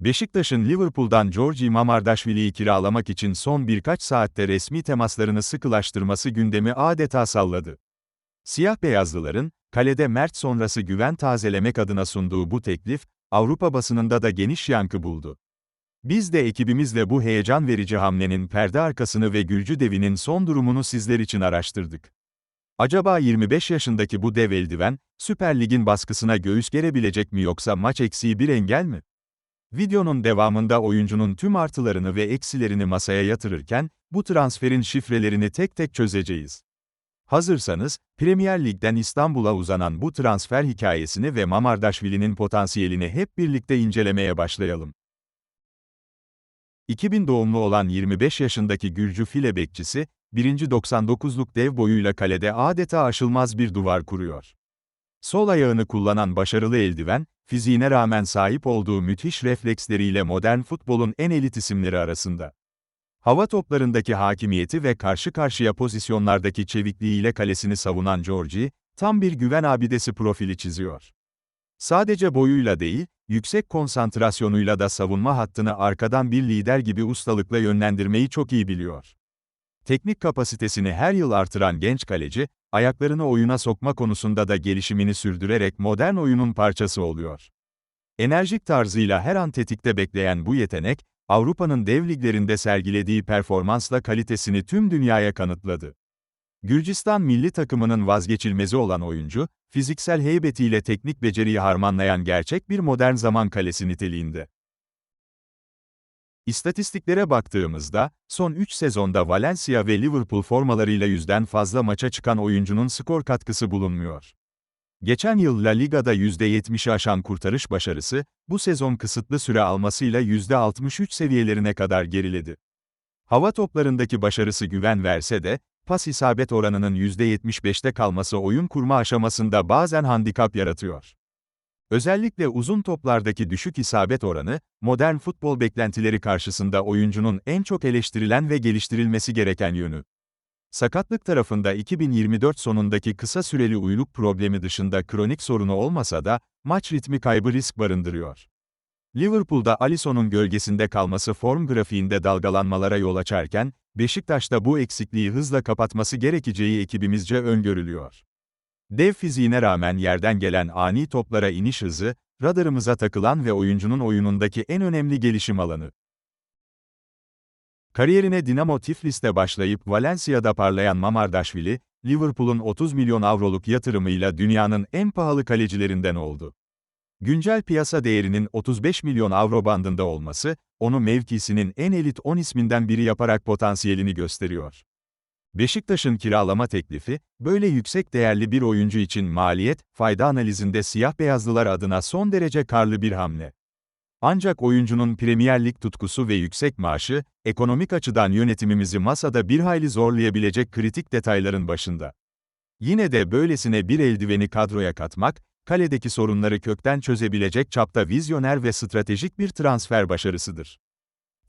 Beşiktaş'ın Liverpool'dan Georgi Mamardashvili'yi kiralamak için son birkaç saatte resmi temaslarını sıkılaştırması gündemi adeta salladı. Siyah beyazlıların, kalede Mert sonrası güven tazelemek adına sunduğu bu teklif, Avrupa basınında da geniş yankı buldu. Biz de ekibimizle bu heyecan verici hamlenin perde arkasını ve Gülcü devinin son durumunu sizler için araştırdık. Acaba 25 yaşındaki bu dev eldiven, Süper Lig'in baskısına göğüs gerebilecek mi yoksa maç eksiği bir engel mi? Videonun devamında oyuncunun tüm artılarını ve eksilerini masaya yatırırken, bu transferin şifrelerini tek tek çözeceğiz. Hazırsanız, Premier Lig'den İstanbul'a uzanan bu transfer hikayesini ve Mamardashvili'nin potansiyelini hep birlikte incelemeye başlayalım. 2000 doğumlu olan 25 yaşındaki Gürcü file bekçisi, 1. 99'luk dev boyuyla kalede adeta aşılmaz bir duvar kuruyor. Sol ayağını kullanan başarılı eldiven, fiziğine rağmen sahip olduğu müthiş refleksleriyle modern futbolun en elit isimleri arasında. Hava toplarındaki hakimiyeti ve karşı karşıya pozisyonlardaki çevikliğiyle kalesini savunan Georgi, tam bir güven abidesi profili çiziyor. Sadece boyuyla değil, yüksek konsantrasyonuyla da savunma hattını arkadan bir lider gibi ustalıkla yönlendirmeyi çok iyi biliyor. Teknik kapasitesini her yıl artıran genç kaleci, ayaklarını oyuna sokma konusunda da gelişimini sürdürerek modern oyunun parçası oluyor. Enerjik tarzıyla her an tetikte bekleyen bu yetenek, Avrupa'nın dev liglerinde sergilediği performansla kalitesini tüm dünyaya kanıtladı. Gürcistan milli takımının vazgeçilmezi olan oyuncu, fiziksel heybetiyle teknik beceriyi harmanlayan gerçek bir modern zaman kalesi niteliğinde. İstatistiklere baktığımızda, son 3 sezonda Valencia ve Liverpool formalarıyla yüzden fazla maça çıkan oyuncunun skor katkısı bulunmuyor. Geçen yıl La Liga'da %70'i aşan kurtarış başarısı, bu sezon kısıtlı süre almasıyla %63 seviyelerine kadar geriledi. Hava toplarındaki başarısı güven verse de, pas isabet oranının %75'te kalması oyun kurma aşamasında bazen handikap yaratıyor. Özellikle uzun toplardaki düşük isabet oranı, modern futbol beklentileri karşısında oyuncunun en çok eleştirilen ve geliştirilmesi gereken yönü. Sakatlık tarafında 2024 sonundaki kısa süreli uyluk problemi dışında kronik sorunu olmasa da, maç ritmi kaybı risk barındırıyor. Liverpool'da Alisson'un gölgesinde kalması form grafiğinde dalgalanmalara yol açarken, Beşiktaş'ta bu eksikliği hızla kapatması gerekeceği ekibimizce öngörülüyor. Dev fiziğine rağmen yerden gelen ani toplara iniş hızı, radarımıza takılan ve oyuncunun oyunundaki en önemli gelişim alanı. Kariyerine Dinamo Tiflis'te başlayıp Valencia'da parlayan Mamardashvili, Liverpool'un 30 milyon avroluk yatırımıyla dünyanın en pahalı kalecilerinden oldu. Güncel piyasa değerinin 35 milyon avro bandında olması, onu mevkisinin en elit 10 isminden biri yaparak potansiyelini gösteriyor. Beşiktaş'ın kiralama teklifi, böyle yüksek değerli bir oyuncu için maliyet, fayda analizinde siyah beyazlılar adına son derece karlı bir hamle. Ancak oyuncunun Premier Lig tutkusu ve yüksek maaşı, ekonomik açıdan yönetimimizi masada bir hayli zorlayabilecek kritik detayların başında. Yine de böylesine bir eldiveni kadroya katmak, kaledeki sorunları kökten çözebilecek çapta vizyoner ve stratejik bir transfer başarısıdır.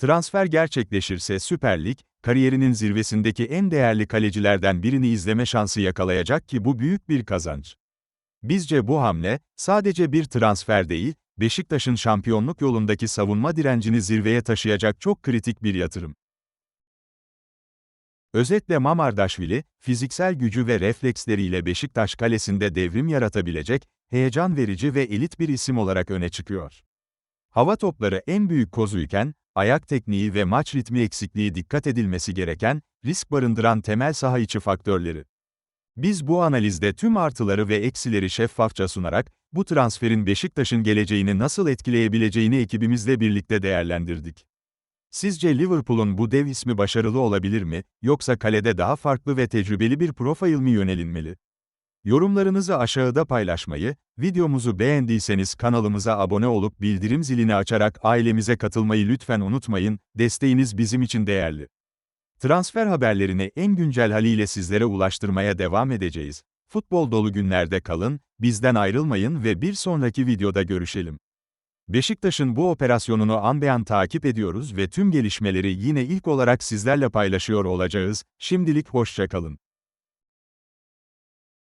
Transfer gerçekleşirse Süper Lig, kariyerinin zirvesindeki en değerli kalecilerden birini izleme şansı yakalayacak ki bu büyük bir kazanç. Bizce bu hamle, sadece bir transfer değil, Beşiktaş'ın şampiyonluk yolundaki savunma direncini zirveye taşıyacak çok kritik bir yatırım. Özetle Mamardashvili, fiziksel gücü ve refleksleriyle Beşiktaş kalesinde devrim yaratabilecek, heyecan verici ve elit bir isim olarak öne çıkıyor. Hava topları en büyük kozuyken, ayak tekniği ve maç ritmi eksikliği dikkat edilmesi gereken, risk barındıran temel saha içi faktörleri. Biz bu analizde tüm artıları ve eksileri şeffafça sunarak, bu transferin Beşiktaş'ın geleceğini nasıl etkileyebileceğini ekibimizle birlikte değerlendirdik. Sizce Liverpool'un bu dev ismi başarılı olabilir mi, yoksa kalede daha farklı ve tecrübeli bir profil mi yönelinmeli? Yorumlarınızı aşağıda paylaşmayı, videomuzu beğendiyseniz kanalımıza abone olup bildirim zilini açarak ailemize katılmayı lütfen unutmayın, desteğiniz bizim için değerli. Transfer haberlerini en güncel haliyle sizlere ulaştırmaya devam edeceğiz. Futbol dolu günlerde kalın, bizden ayrılmayın ve bir sonraki videoda görüşelim. Beşiktaş'ın bu operasyonunu an beyan takip ediyoruz ve tüm gelişmeleri yine ilk olarak sizlerle paylaşıyor olacağız. Şimdilik hoşça kalın.